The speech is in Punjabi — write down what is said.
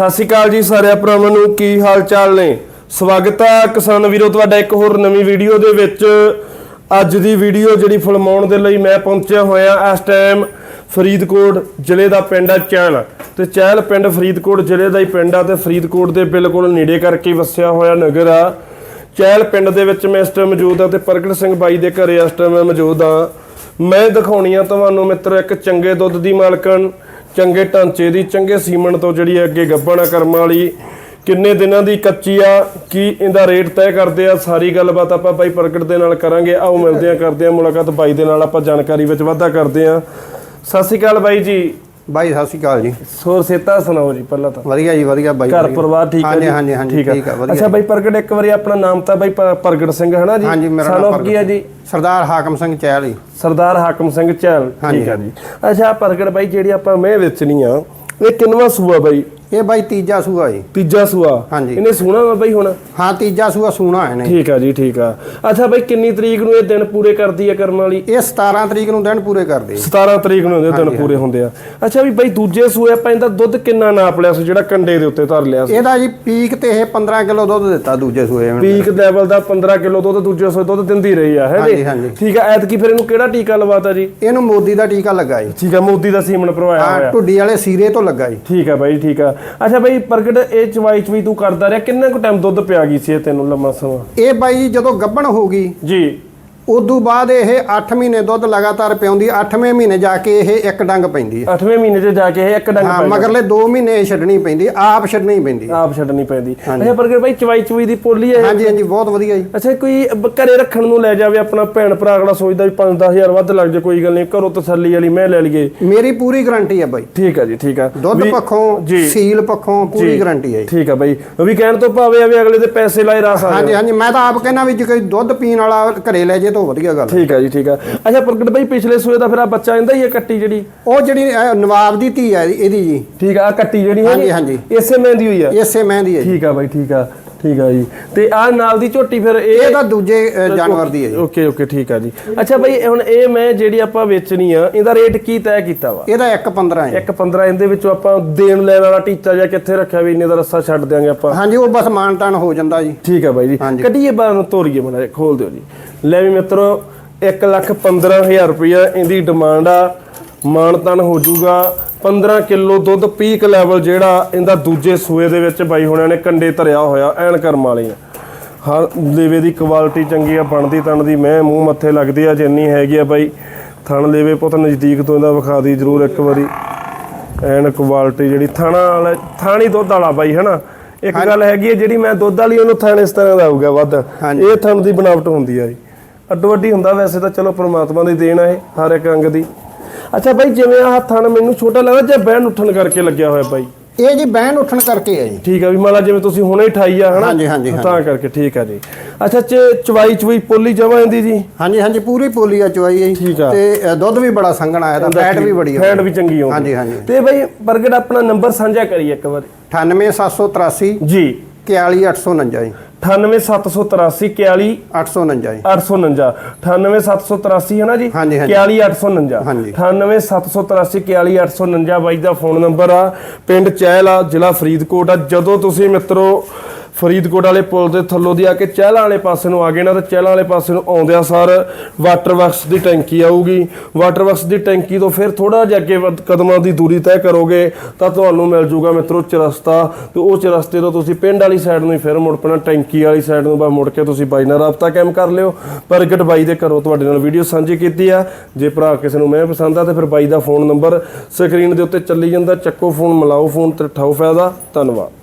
ਸਤਿ ਸ਼੍ਰੀ ਅਕਾਲ ਜੀ ਸਾਰਿਆਂ ਭਰਾਵਾਂ ਨੂੰ, ਕੀ ਹਾਲ ਚਾਲ ਨੇ? ਸਵਾਗਤ ਹੈ ਕਿਸਾਨ ਵੀਰੋ, ਤੁਹਾਡਾ ਇੱਕ ਹੋਰ ਨਵੀਂ ਵੀਡੀਓ ਦੇ ਵਿੱਚ। ਅੱਜ ਦੀ ਵੀਡੀਓ ਜਿਹੜੀ ਫਿਲਮਾਉਣ ਦੇ ਲਈ ਮੈਂ ਪਹੁੰਚਿਆ ਹੋਇਆ ਇਸ ਟਾਈਮ ਫਰੀਦਕੋਟ ਜ਼ਿਲ੍ਹੇ ਦਾ ਪਿੰਡ ਹੈ ਚਹਿਲ ਤੇ ਚਹਿਲ ਪਿੰਡ ਫਰੀਦਕੋਟ ਜ਼ਿਲ੍ਹੇ ਦਾ ਹੀ ਪਿੰਡ ਆ ਤੇ ਫਰੀਦਕੋਟ ਦੇ ਬਿਲਕੁਲ ਨੇੜੇ ਕਰਕੇ ਵਸਿਆ ਹੋਇਆ ਨਗਰ ਆ। ਚਹਿਲ ਪਿੰਡ ਦੇ ਵਿੱਚ ਮੈਂ ਇਸ ਟਾਈਮ ਮੌਜੂਦ ਆ ਤੇ ਪ੍ਰਗਟ ਸਿੰਘ ਬਾਈ ਦੇ ਘਰੇ ਇਸ ਟਾਈਮ ਮੈਂ ਮੌਜੂਦ ਆ। ਮੈਂ ਦਿਖਾਉਣੀ ਆ ਤੁਹਾਨੂੰ ਮਿੱਤਰ ਇੱਕ ਚੰਗੇ ਦੁੱਧ ਦੀ ਮਾਲਕਣ। ਚੰਗੇ ਢਾਂਚੇ ਦੀ, ਚੰਗੇ ਸੀਮਣ ਤੋਂ ਜਿਹੜੀ ਹੈ ਅੱਗੇ ਗੱਬਣਾ ਕਰਮ ਵਾਲੀ। ਕਿੰਨੇ ਦਿਨਾਂ ਦੀ ਕੱਚੀ ਆ, ਕੀ ਇਹਦਾ ਰੇਟ ਤੈਅ ਕਰਦੇ ਆ, ਸਾਰੀ ਗੱਲਬਾਤ ਆਪਾਂ ਬਾਈ ਪ੍ਰਗਟ ਦੇ ਨਾਲ ਕਰਾਂਗੇ। ਆਓ ਮਿਲਦੇ ਆ, ਕਰਦੇ ਆ ਮੁਲਾਕਾਤ। ਬਾਈ ਦੇ ਨਾਲ ਆਪਾਂ ਜਾਣਕਾਰੀ ਵਿੱਚ ਵਾਧਾ ਕਰਦੇ ਆ। ਸਤਿ ਸ਼੍ਰੀ ਅਕਾਲ ਬਾਈ ਜੀ। ਬਾਈ ਸਤਿ ਸ਼੍ਰੀ ਅਕਾਲ ਜੀ। ਸੋਰ ਸੇਤਾ ਸੁਣਾਓ ਜੀ ਪਹਿਲਾਂ ਤਾਂ। ਵਧੀਆ ਜੀ ਵਧੀਆ ਬਾਈ ਘਰ। ਪਰਿਵਾਰ ਠੀਕ ਹੈ ਹਾਂਜੀ ਹਾਂਜੀ ਹਾਂਜੀ ਠੀਕ ਆ। ਵਧੀਆ ਅੱਛਾ ਬਾਈ ਪ੍ਰਗਟ ਇੱਕ ਵਾਰੀ ਆਪਣਾ ਨਾਮ ਤਾਂ ਬਾਈ ਪ੍ਰਗਟ ਸਿੰਘ ਹੈ ਨਾ ਜੀ? ਹਾਂਜੀ ਮੇਰਾ ਨਾਮ ਕੀ ਹੈ ਜੀ? ਸਰਦਾਰ ਹਾਕਮ ਸਿੰਘ ਚਹਿਲ ਜੀ। ਸਰਦਾਰ ਹਾਕਮ ਸਿੰਘ ਚਹਿਲ। ਠੀਕ ਆ ਜੀ। ਅੱਛਾ ਪ੍ਰਗਟ ਬਾਈ ਜਿਹੜੀ ਆਪਾਂ ਮੈਂ ਵੇਚਣੀ ਆ ਇਹ ਕਿੰਨਵਾ ਸੂਆ ਬਾਈ? ਇਹ ਬਾਈ ਤੀਜਾ ਸੂਆ ਜੀ। ਤੀਜਾ ਸੂਆ? ਹਾਂਜੀ। ਇਹਨੇ ਸੂਣਾ ਵਾ ਬਾਈ ਹੁਣ? ਹਾਂ ਤੀਜਾ ਸੂਆ ਸੂਣਾ ਹੈ ਨੇ ਠੀਕ ਆ ਜੀ ਠੀਕ ਆ। ਅੱਛਾ ਬਾਈ ਕਿੰਨੀ ਤਰੀਕ ਨੂੰ ਇਹ ਦਿਨ ਪੂਰੇ ਕਰਦੀ ਆ ਕਰਮ ਵਾਲੀ? ਇਹ 17 ਤਰੀਕ ਨੂੰ ਦਿਨ ਪੂਰੇ ਕਰਦੇ। ਜੀ। 17 ਤਰੀਕ ਨੂੰ ਇਹਦੇ ਦਿਨ ਪੂਰੇ ਹੁੰਦੇ ਆ। ਅੱਛਾ ਵੀ ਬਾਈ ਦੂਜੇ ਸੂਏ ਆਪਾਂ ਇਹਦਾ ਦੁੱਧ ਕਿੰਨਾ ਨਾਪ ਲਿਆ ਸੀ ਜਿਹੜਾ ਕੰਡੇ ਦੇ ਉੱਤੇ ਧਰ ਲਿਆ ਸੀ? ਇਹਦਾ ਜੀ ਪੀਕ ਤੇ ਇਹ 15 ਕਿਲੋ ਦੁੱਧ ਦਿੱਤਾ ਦੂਜੇ ਸੂਏ ਨੇ। ਪੀਕ ਲੈਵਲ ਦਾ 15 ਕਿਲੋ ਦੁੱਧ ਦੂਜੇ ਸੂਏ ਦੁੱਧ ਦਿੰਦੀ ਰਹੀ ਆ ਹੈ ਜੀ? ਹਾਂਜੀ, ਹਾਂਜੀ। ਠੀਕ ਆ ਐਤਕੀ ਫਿਰ ਇਹਨੂੰ ਕਿਹੜਾ ਟੀਕਾ ਲਵਾਤਾ ਜੀ? ਇਹਨੂੰ ਮੋਦੀ ਦਾ ਟੀਕਾ ਲੱਗਾ ਜੀ। ਠੀਕ ਆ ਮੋਦੀ ਦਾ ਸੀਮਨ ਭਰਵਾਇਆ ਹਾਂ ਹੋਇਆ। ਢੁੱਡੀ ਵਾਲੇ ਸੀਰੇ ਤੋਂ ਲੱਗਾ ਜੀ। ਠੀਕ ਆ ਬਾਈ ਠੀਕ ਆ। ਅੱਛਾ ਬਾਈ ਪ੍ਰਗਟ ਇਹ ਚਵਾਈ ਚਵਾਈ ਤੂੰ ਕਰਦਾ ਰਿਹਾ ਕਿੰਨਾ ਕੁ ਟਾਈਮ ਦੁੱਧ ਪਿਆ ਗਈ ਸੀ ਇਹ ਤੈਨੂੰ ਲੰਮਾ ਸਮਾਂ? ਇਹ ਬਾਈ ਜੀ ਜਦੋਂ ਗੱਭਣ ਹੋ ਗਈ ਜੀ। ਉਦੋਂ ਬਾਅਦ ਇਹ 8 ਮਹੀਨੇ ਦੁੱਧ ਲਗਾਤਾਰ ਪਿਆਉਂਦੀ 8ਵੇਂ ਮਹੀਨੇ ਜਾ ਕੇ ਇਹ ਇੱਕ ਡੰਗ ਪੈਂਦੀ ਹੈ। 8ਵੇਂ ਮਹੀਨੇ 'ਚ ਜਾ ਕੇ ਇਹ ਇੱਕ ਡੰਗ ਹਾਂ ਮਗਰਲੇ 2 ਮਹੀਨੇ ਇਹ ਛੱਡਣੀ ਪੈਂਦੀ ਆਪ ਛੱਡਣੀ ਪੈਂਦੀ ਆਪ ਛੱਡਣੀ ਪੈਂਦੀ। ਅੱਛਾ ਪ੍ਰਗਟ ਬਾਈ ਚਵਾਈ ਚਵਾਈ ਦੀ ਪੋਲੀ ਹੈ ਹਾਂਜੀ ਹਾਂਜੀ ਬਹੁਤ ਵਧੀਆ ਜੀ। ਅੱਛਾ ਕੋਈ ਘਰੇ ਰੱਖਣ ਨੂੰ ਲੈ ਜਾਵੇ ਆਪਣਾ ਭੈਣ ਭਰਾ ਅਗਲਾ ਸੋਚਦਾ ਵੀ 5-10000 ਵੱਧ ਲੱਗ ਜਾ ਕੋਈ ਗੱਲ ਨਹੀਂ ਘਰੋਂ ਤਸੱਲੀ ਵਾਲੀ ਮੈਂ ਲੈ ਲਈਏ। ਮੇਰੀ ਪੂਰੀ ਗਾਰੰਟੀ ਹੈ ਬਾਈ। ਠੀਕ ਆ ਜੀ ਠੀਕ ਆ। ਦੁੱਧ ਪੱਖੋਂ। ਸੀਲ ਪੱਖੋਂ ਪੂਰੀ ਗਾਰੰਟੀ ਹੈ। ਠੀਕ ਆ ਬਾਈ। ਉਹ ਵੀ ਕਹਿਣ ਤੋਂ ਭਾਵੇਂ ਆ ਵੀ ਅਗਲੇ ਦੇ ਪੈਸੇ ਲਾਏ ਰਾਸ ਆ ਹਾਂਜੀ ਹਾਂਜੀ ਮੈਂ ਤਾਂ ਆਪ ਕਹਿੰਦਾ ਵੀ ਜੇ ਕੋਈ ਦੁੱਧ ਪੀਣ ਵਾਲਾ ਘਰੇ ਲੈ ਜੇ ਤਾਂ ਵਧੀਆ ਗੱਲ ਹੈ। ਠੀਕ ਆ ਜੀ ਠੀਕ ਆ ਅੱਛਾ ਪ੍ਰਗਟ ਬਾਈ ਪਿਛਲੇ ਸੂਏ ਦਾ ਫਿਰ ਆ ਬੱਚਾ ਆਂਦਾ ਹੀ ਹੈ ਕੱਟੀ ਜਿਹੜੀ? ਉਹ ਜਿਹੜੀ ਨਵਾਬ ਦੀ ਧੀ ਹੈ ਇਹਦੀ ਜੀ। ਠੀਕ ਆ ਆਹ ਕੱਟੀ ਜਿਹੜੀ ਹੈ ਹਾਂਜੀ, ਹਾਂਜੀ। ਇਸੇ ਮਹਿੰਦੀ ਹੋਈ ਆ? ਇਸੇ ਮਹਿੰਦੀ ਹੈ ਜੀ। ਠੀਕ ਆ ਬਾਈ ਠੀਕ ਆ। ਠੀਕ ਆ ਜੀ। ਤੇ ਆ ਨਾਲ ਦੀ ਝੋਟੀ ਫਿਰ ਇਹ ਇਹ ਤਾਂ ਦੂਜੇ ਜਾਨਵਰ ਦੀ ਹੈ ਜੀ। ਓਕੇ ਓਕੇ ਠੀਕ ਆ ਜੀ। ਅੱਛਾ ਬਾਈ ਹੁਣ ਇਹ ਮੈਂ ਜਿਹੜੀ ਆਪਾਂ ਵੇਚਣੀ ਆ ਇਹਦਾ ਰੇਟ ਕੀ ਤੈਅ ਕੀਤਾ ਵਾ? ਇਹਦਾ 1.15 ਹੈ। ਇੱਕ 15 ਇਹਦੇ ਵਿੱਚੋਂ ਆਪਾਂ ਦੇਣ ਲੈਣ ਵਾਲਾ ਟੀਚਾ ਜਾਂ ਕਿੱਥੇ ਰੱਖਿਆ ਵੀ ਇੰਨੇ ਦਾ ਰੱਸਾ ਛੱਡ ਦਿਆਂਗੇ ਆਪਾਂ? ਹਾਂਜੀ ਉਹ ਬਸ ਮਾਨਤਾਨ ਹੋ ਜਾਂਦਾ ਜੀ। ਠੀਕ ਹੈ ਬਾਈ ਜੀ। ਹਾਂਜੀ। ਕੱਢੀਏ ਬਾਹਰ ਨੂੰ ਤੋਰੀਏ ਬਣਾ ਖੋਲ ਦਿਓ ਜੀ। ਲੈ ਵੀ ਮਿੱਤਰੋ 1 ਲੱਖ 15000 ਰੁਪਇਆ ਇਹਦੀ ਡਿਮਾਂਡ ਆ। ਮਾਨਤਨ ਹੋ ਜਾਊਗਾ। 15 ਕਿਲੋ ਦੁੱਧ ਪੀਕ ਲੈਵਲ ਜਿਹੜਾ ਇਹਦਾ ਦੂਜੇ ਸੂਏ ਦੇ ਵਿੱਚ ਬਾਈ ਹੁਣਾਂ ਨੇ ਕੰਡੇ ਧਰਿਆ ਹੋਇਆ ਐਨ ਕਰਮ ਵਾਲੀਆਂ ਹਾਂ ਲੇਵੇ ਦੀ ਕੁਆਲਿਟੀ ਚੰਗੀ ਆ ਬਣਦੀ ਤਣ ਦੀ ਮੈਂ ਮੂੰਹ ਮੱਥੇ ਲੱਗਦੀ ਆ ਜਿੰਨੀ ਹੈਗੀ ਆ ਬਾਈ ਥਣ ਲੇਵੇ ਪੁੱਤ ਨਜ਼ਦੀਕ ਤੋਂ ਇਹਦਾ ਵਿਖਾ ਦੀ ਜ਼ਰੂਰ ਇੱਕ ਵਾਰੀ। ਐਨ ਕੁਆਲਿਟੀ ਜਿਹੜੀ ਥਾਣਾ ਵਾਲਾ ਥਾਣੀ ਦੁੱਧ ਵਾਲਾ ਬਾਈ ਹਨਾ? ਇੱਕ ਗੱਲ ਹੈਗੀ ਹੈ ਜਿਹੜੀ ਮੈਂ ਦੁੱਧ ਵਾਲੀ ਉਹਨੂੰ ਥਣ ਇਸ ਤਰ੍ਹਾਂ ਦਾ ਆਊਗਾ ਵੱਧ। ਇਹ ਥਣ ਦੀ ਬਣਾਵਟ ਹੁੰਦੀ ਆ ਜੀ। ਅੱਡੋ ਅੱਡੀ ਹੁੰਦਾ ਵੈਸੇ ਤਾਂ ਚਲੋ ਪ੍ਰਮਾਤਮਾ ਦੀ ਦੇਣ ਆ ਇਹ ਹਰ ਇੱਕ ਅੰਗ ਦੀ। ਅੱਛਾ ਬਾਈ ਜਿਵੇਂ ਆਹ ਥਣ ਮੈਨੂੰ ਛੋਟਾ ਲੱਗਦਾ ਜਾਂ ਬਹਿਣ ਉੱਠਣ ਕਰਕੇ ਲੱਗਿਆ ਹੋਇਆ ਬਾਈ? ਇਹ ਜੀ ਬਹਿਣ ਉੱਠਣ ਕਰਕੇ ਹੈ ਜੀ। ਠੀਕ ਆ ਵੀ ਮਾਲਾ ਜਿਵੇਂ ਤੁਸੀਂ ਹੁਣੇ ਠਾਈ ਆ ਹਨਾ? ਹਾਂਜੀ, ਹਾਂਜੀ, ਤਾਂ ਕਰਕੇ ਠੀਕ ਆ ਜੀ। ਅੱਛਾ ਚ ਚਵਾਈ ਚਵਾਈ ਪੋਲੀ ਜਮਾ ਜਾਂਦੀ ਜੀ? ਹਾਂਜੀ ਹਾਂਜੀ ਪੂਰੀ ਪੋਲੀ ਆ ਚੁਆਈ ਹੈ ਜੀ। ਠੀਕ ਆ। ਤੇ ਦੁੱਧ ਵੀ ਬੜਾ ਸੰਘਣਾ ਆਇਆ ਤਾਂ ਫੈਟ ਵੀ ਬੜੀ ਆ। ਫੈਟ ਵੀ ਚੰਗੀ ਆਉਂਦੀ ਹਾਂਜੀ, ਹਾਂਜੀ। ਤੇ ਬਾਈ ਪ੍ਰਗਟ ਆਪਣਾ ਨੰਬਰ ਸਾਂਝਾ ਕਰੀਏ ਇੱਕ ਵਾਰੀ। 98783 ਜੀ। 41849 ਜੀ। 98783 41 849 ਜੀ। 849 98783 ਹੈ ਨਾ ਜੀ? ਹਾਂਜੀ, ਹਾਂਜੀ। 41849 ਹਾਂਜੀ। 98783 41849 ਬਾਈ ਦਾ ਫੋਨ ਨੰਬਰ ਆ। ਪਿੰਡ ਚਹਿਲ ਆ ਜ਼ਿਲ੍ਹਾ ਫਰੀਦਕੋਟ ਆ। ਜਦੋਂ ਤੁਸੀਂ ਮਿੱਤਰੋ ਫਰੀਦਕੋਟ ਵਾਲੇ ਪੁਲ ਦੇ ਥੱਲੋਂ ਦੀ ਆ ਕੇ ਚਹਿਲਾਂ ਵਾਲੇ ਪਾਸੇ ਨੂੰ ਆ ਗਏ ਨਾ ਤਾਂ ਚਹਿਲਾਂ ਵਾਲੇ ਪਾਸੇ ਨੂੰ ਆਉਂਦਿਆਂ ਸਾਰ ਵਾਟਰ ਵਰਕਸ ਦੀ ਟੈਂਕੀ ਆਊਗੀ। ਵਾਟਰ ਵਰਕਸ ਦੀ ਟੈਂਕੀ ਤੋਂ ਫਿਰ ਥੋੜਾ ਜਿਹਾ ਅੱਗੇ ਵੱਧ- ਕਦਮਾਂ ਦੀ ਦੂਰੀ ਤੈਅ ਕਰੋਗੇ ਤਾਂ ਤੁਹਾਨੂੰ ਮਿਲ ਜੂਗਾ ਮਿੱਤਰੋ ਚਰਸਤਾ। ਤੇ ਉਹ ਚਰਸਤੇ ਤੋਂ ਤੁਸੀਂ ਪਿੰਡ ਵਾਲੀ ਸਾਈਡ ਨੂੰ ਹੀ ਫਿਰ ਮੁੜ ਪੈਣਾ, ਟੈਂਕੀ ਵਾਲੀ ਸਾਈਡ ਨੂੰ ਬਾ ਮੁੜ ਕੇ ਤੁਸੀਂ ਬਾਈ ਨਾਲ ਰਾਬਤਾ ਕਾਇਮ ਕਰ ਲਿਓ। ਪ੍ਰਗਟ ਬਾਈ ਦੇ ਘਰੋਂ ਤੁਹਾਡੇ ਨਾਲ ਵੀਡੀਓ ਸਾਂਝੀ ਕੀਤੀ ਆ। ਜੇ ਭਰਾ ਕਿਸੇ ਨੂੰ ਮੈਂ ਪਸੰਦ ਆ ਤੇ ਫਿਰ ਬਾਈ ਦਾ ਫੋਨ ਨੰਬਰ ਸਕਰੀਨ ਦੇ ਉੱਤੇ ਚੱਲੀ ਜਾਂਦਾ। ਚੱਕੋ ਫੋਨ ਮਿਲਾਓ ਫੋਨ ਤੇ ਠਾਓ ਫਾਇਦਾ। ਧੰਨਵਾਦ।